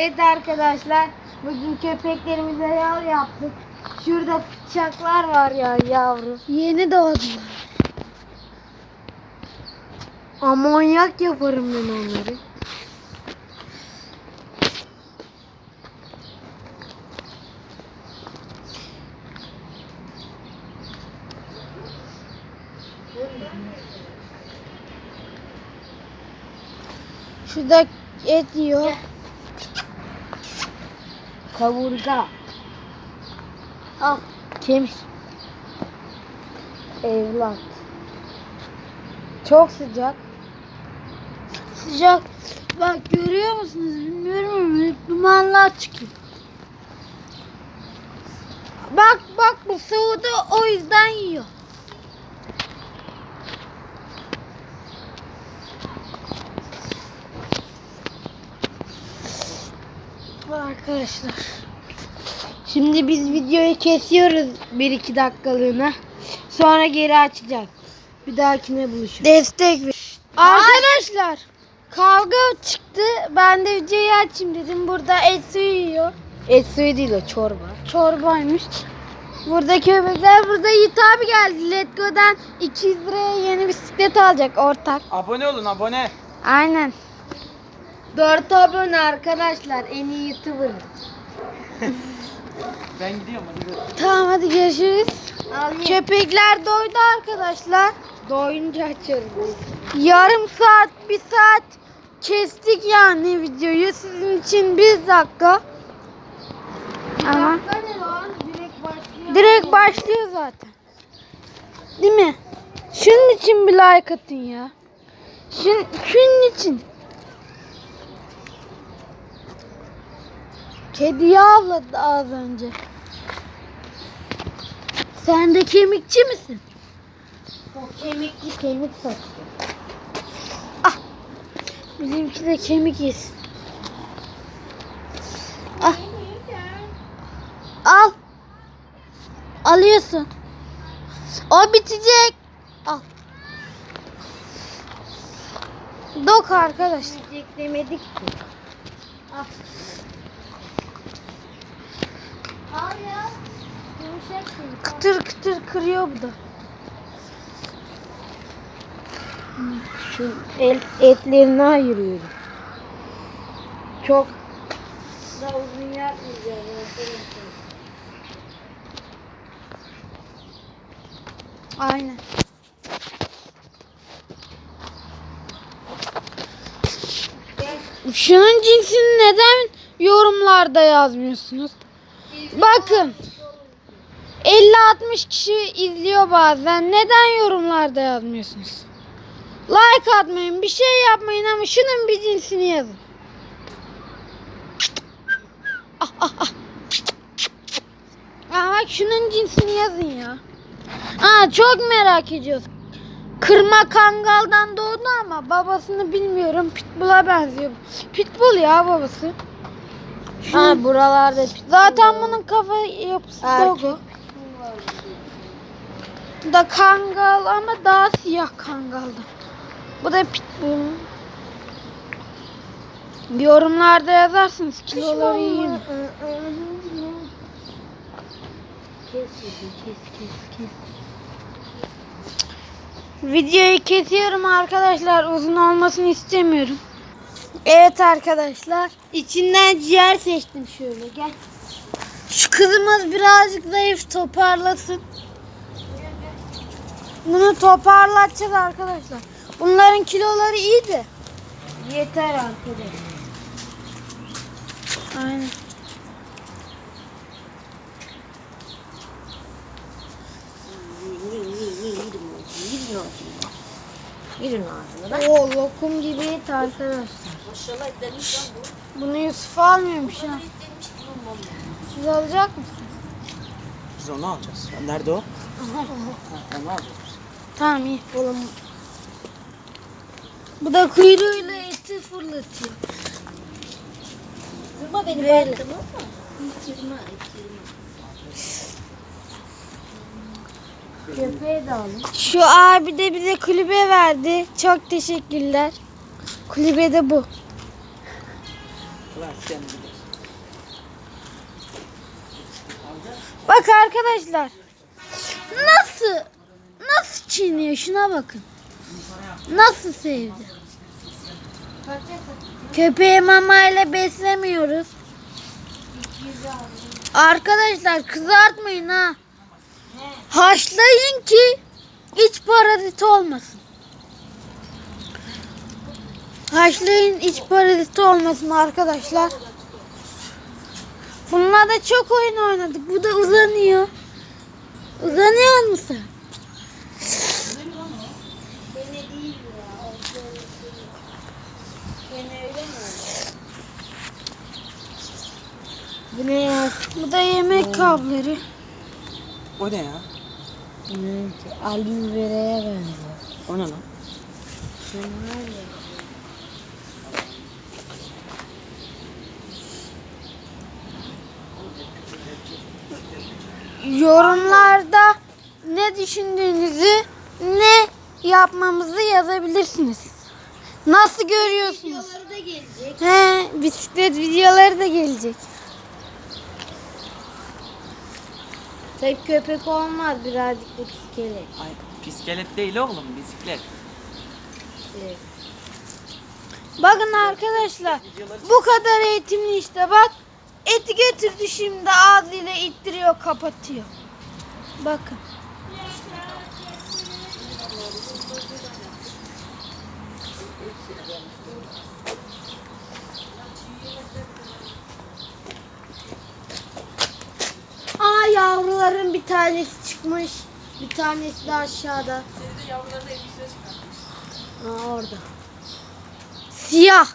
Evet arkadaşlar bugün köpeklerimize yal yaptık. Şurada bıçaklar var ya yavru. Yeni doğdular. Amonyak yaparım ben onları. Şurada et yiyor. Kavurga. Al kemik. Evlat. Çok sıcak. Sıcak. Bak görüyor musunuz bilmiyorum ama dumanlar çıkıyor. Bak bak bu soğudu o yüzden yiyor. Arkadaşlar. Şimdi biz videoyu kesiyoruz 1-2 dakikalığına. Sonra geri açacağız. Bir dahakine buluşuruz. Destek ver. Arkadaşlar kavga çıktı. Ben de videoyu açayım dedim. Burada et suyu yiyor. Et suyu değil o çorba. Çorbaymış. Burada köpekler. Burada Yiğit abi geldi. Letgo'dan 200 liraya yeni bisiklet alacak ortak. Abone olun abone. Aynen. 4 abone arkadaşlar en iyi YouTuber. Ben gidiyorum hadi görüşürüz. Tamam hadi görüşürüz. Köpekler doydu arkadaşlar. Doyunca açıyoruz. Yarım saat, bir saat kestik yani videoyu. Sizin için bir dakika. Ama Dakika ne lan? Direkt başlıyor. direkt başlıyor zaten. Değil mi? Şunun için bir like atın ya. Şun, şunun için. Kedi avladı az önce. Sen de kemikçi misin? O kemikli kemik satıyor. Bizimki de kemik yesin. Ah. Al. Alıyorsun. O bitecek. Al. Dok arkadaş. Yiyecek demedik ki. Al. Al ya. Yumuşak kemik. Kıtır kıtır kırıyor bu da. Şu el, etlerini ayırıyorum. Çok da uzun yapmayacağım. Aynen. Şunun cinsini neden yorumlarda yazmıyorsunuz? Bakın. 50-60 kişi izliyor bazen. Neden yorumlarda yazmıyorsunuz? Like atmayın, bir şey yapmayın ama şunun bir cinsini yazın. Aa, bak şunun cinsini yazın ya. Aa, çok merak ediyoruz. Kırma kangaldan doğdu ama babasını bilmiyorum. Pitbull'a benziyor. Pitbull ya babası. Ha buralarda pit- Zaten bunun kafa yapısı Erkek logo. Bu da kangal ama daha siyah kangalda. Bu da pitbull. Yorumlarda yazarsınız kiloları iyi mi? Kes kes kes kes. Videoyu kesiyorum arkadaşlar. Uzun olmasını istemiyorum. Evet arkadaşlar. İçinden ciğer seçtim şöyle gel. Şu kızımız birazcık zayıf toparlasın. Bunu toparlatacağız arkadaşlar. Bunların kiloları iyi de. Yeter arkadaş. Aynen. Girin ağzına da. Oo lokum gibi et arkadaşlar. Bunu Yusuf almıyormuş ha. Siz alacak mısınız? Biz onu alacağız. Nerede o? Ha, onu alacağız. Tamam iyi. Oğlum. Bu da kuyruğuyla eti fırlatıyor. Kırma beni Böyle. ben tamam mı? Kırma, Köpeği de alın. Şu abi de bize kulübe verdi. Çok teşekkürler. Kulübe de bu. Bak arkadaşlar. Nasıl nasıl çiğniyor şuna bakın. Nasıl sevdi. Köpeği mamayla beslemiyoruz. Arkadaşlar kızartmayın ha. Haşlayın ki iç parazit olmasın. Haşlayın iç parazit olmasın arkadaşlar. Bununla da çok oyun oynadık. Bu da uzanıyor. Uzanıyor musun? Bu ne ya? Bu da yemek kabları. O ne ya? Ki? Ali Biber'e benziyor. O ne lan? Yorumlarda ne düşündüğünüzü, ne yapmamızı yazabilirsiniz. Nasıl görüyorsunuz? da gelecek. He, bisiklet videoları da gelecek. Tek köpek olmaz birazcık da iskelet. Ay piskelet değil oğlum bisiklet. Evet. Bakın arkadaşlar, bu kadar eğitimli işte bak. Eti götürdü şimdi ağzıyla ittiriyor, kapatıyor. Bakın. Aa yavruların bir tanesi çıkmış. Bir tanesi de aşağıda. Aa orada. Siyah.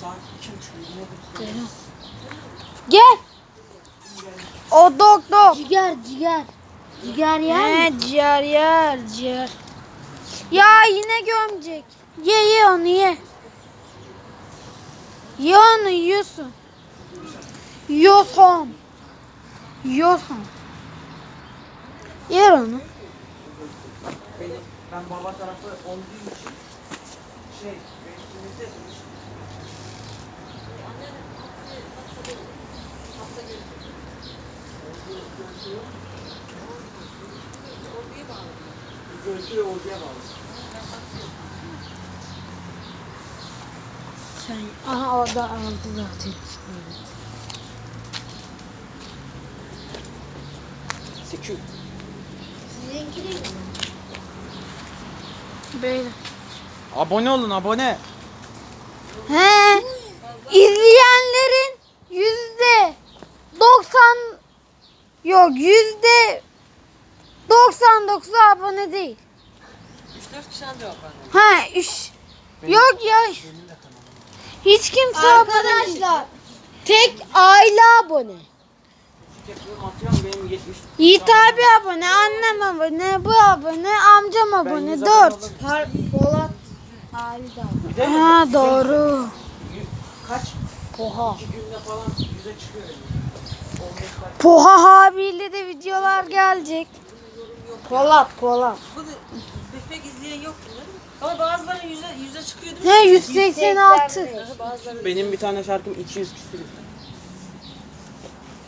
Saat iki buçuk. Gel. O dog dog. Ciger ciger. Ciger yer He, mi? ciğer yer, ciğer. Ya yine gömecek. Ye ye onu ye. Ye onu yiyorsun. Yiyorsun. Yiyorsun. Yer onu. Ben baba tarafı olduğum için şey benimkimizde Görüntüyle orduya bağlı. Aha orada aldı zaten. Sekü. Sizinki de Böyle. Abone olun abone. He. İzleyenlerin yüzde 90 yok yüzde 99 abone değil. 3-4 kişi var. Ha üç. Yok ya. Hiç kimse abone değil. Arkadaşlar tek aile abone. Atıyorum benim 70. Yiğit abi abone, annem abone, bu abone, amcam abone. Dört. Par Polat aile de abone. Bir de Ha doğru. kaç? Oha. 2 günde falan 100'e çıkıyor. benim. 15 dakika. Poha abiyle de videolar gelecek. Polat Polat. Bu da pek izleyen yok bunları. Ama bazıları yüze, yüze çıkıyor değil mi? He 186. Bazıları Benim bir tane şarkım 200 küsür.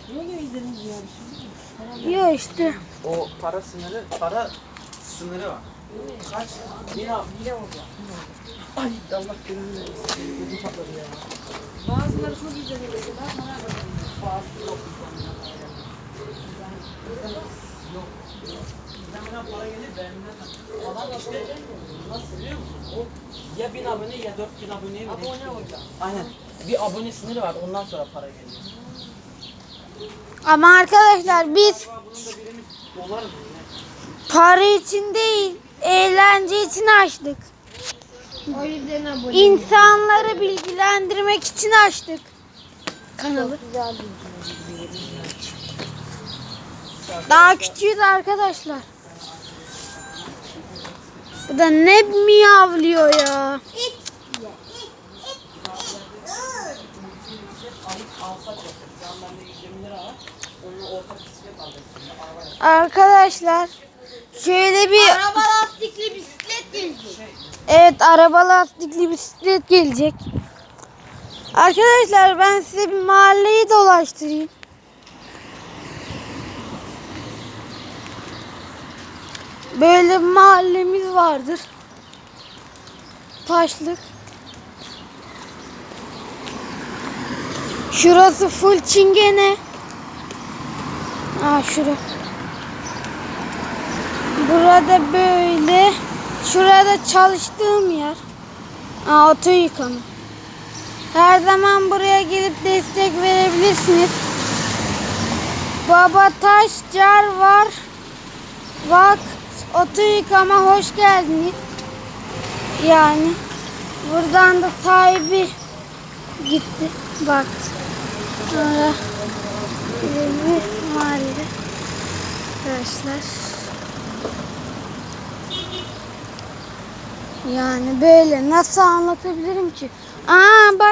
niye göre izlediniz yani? Yok işte. O para sınırı, para sınırı var. Kaç? Bir abi. Ay Allah gönlünü versin. Ödüm patladı ya. Bazıları çok izleniyor mesela. Bazı yok. Yok. Bizden bana para gelir beğenmez. Adam işte nasıl biliyor musun? O ya 1000 abone ya 4000 aboneye mi? Abone olacak. Aynen. Bir abone sınırı var ondan sonra para geliyor. Ama arkadaşlar biz dolar mı? para için değil, eğlence için açtık. O yüzden abone. İnsanları bilgilendirmek için açtık kanalı. Güzel Daha küçüğüz arkadaşlar. Bu da ne miyavlıyor ya. Alıp alsak yapacak. Yanlarında 120 lira var. Onunla ortak bisiklet Arkadaşlar şöyle bir Araba lastikli bisiklet gelecek. evet araba lastikli bisiklet gelecek. Arkadaşlar ben size bir mahalleyi dolaştırayım. Böyle mahallemiz vardır. Taşlık. Şurası full çingene. Aa şura. Burada böyle. Şurada çalıştığım yer. Aa oto yıkama. Her zaman buraya gelip destek verebilirsiniz. Baba Taş Car var. Bak oto yıkama hoş geldiniz. Yani buradan da sahibi gitti. Bak. Sonra bir mahalle. Arkadaşlar. Yani böyle nasıl anlatabilirim ki? Aa bak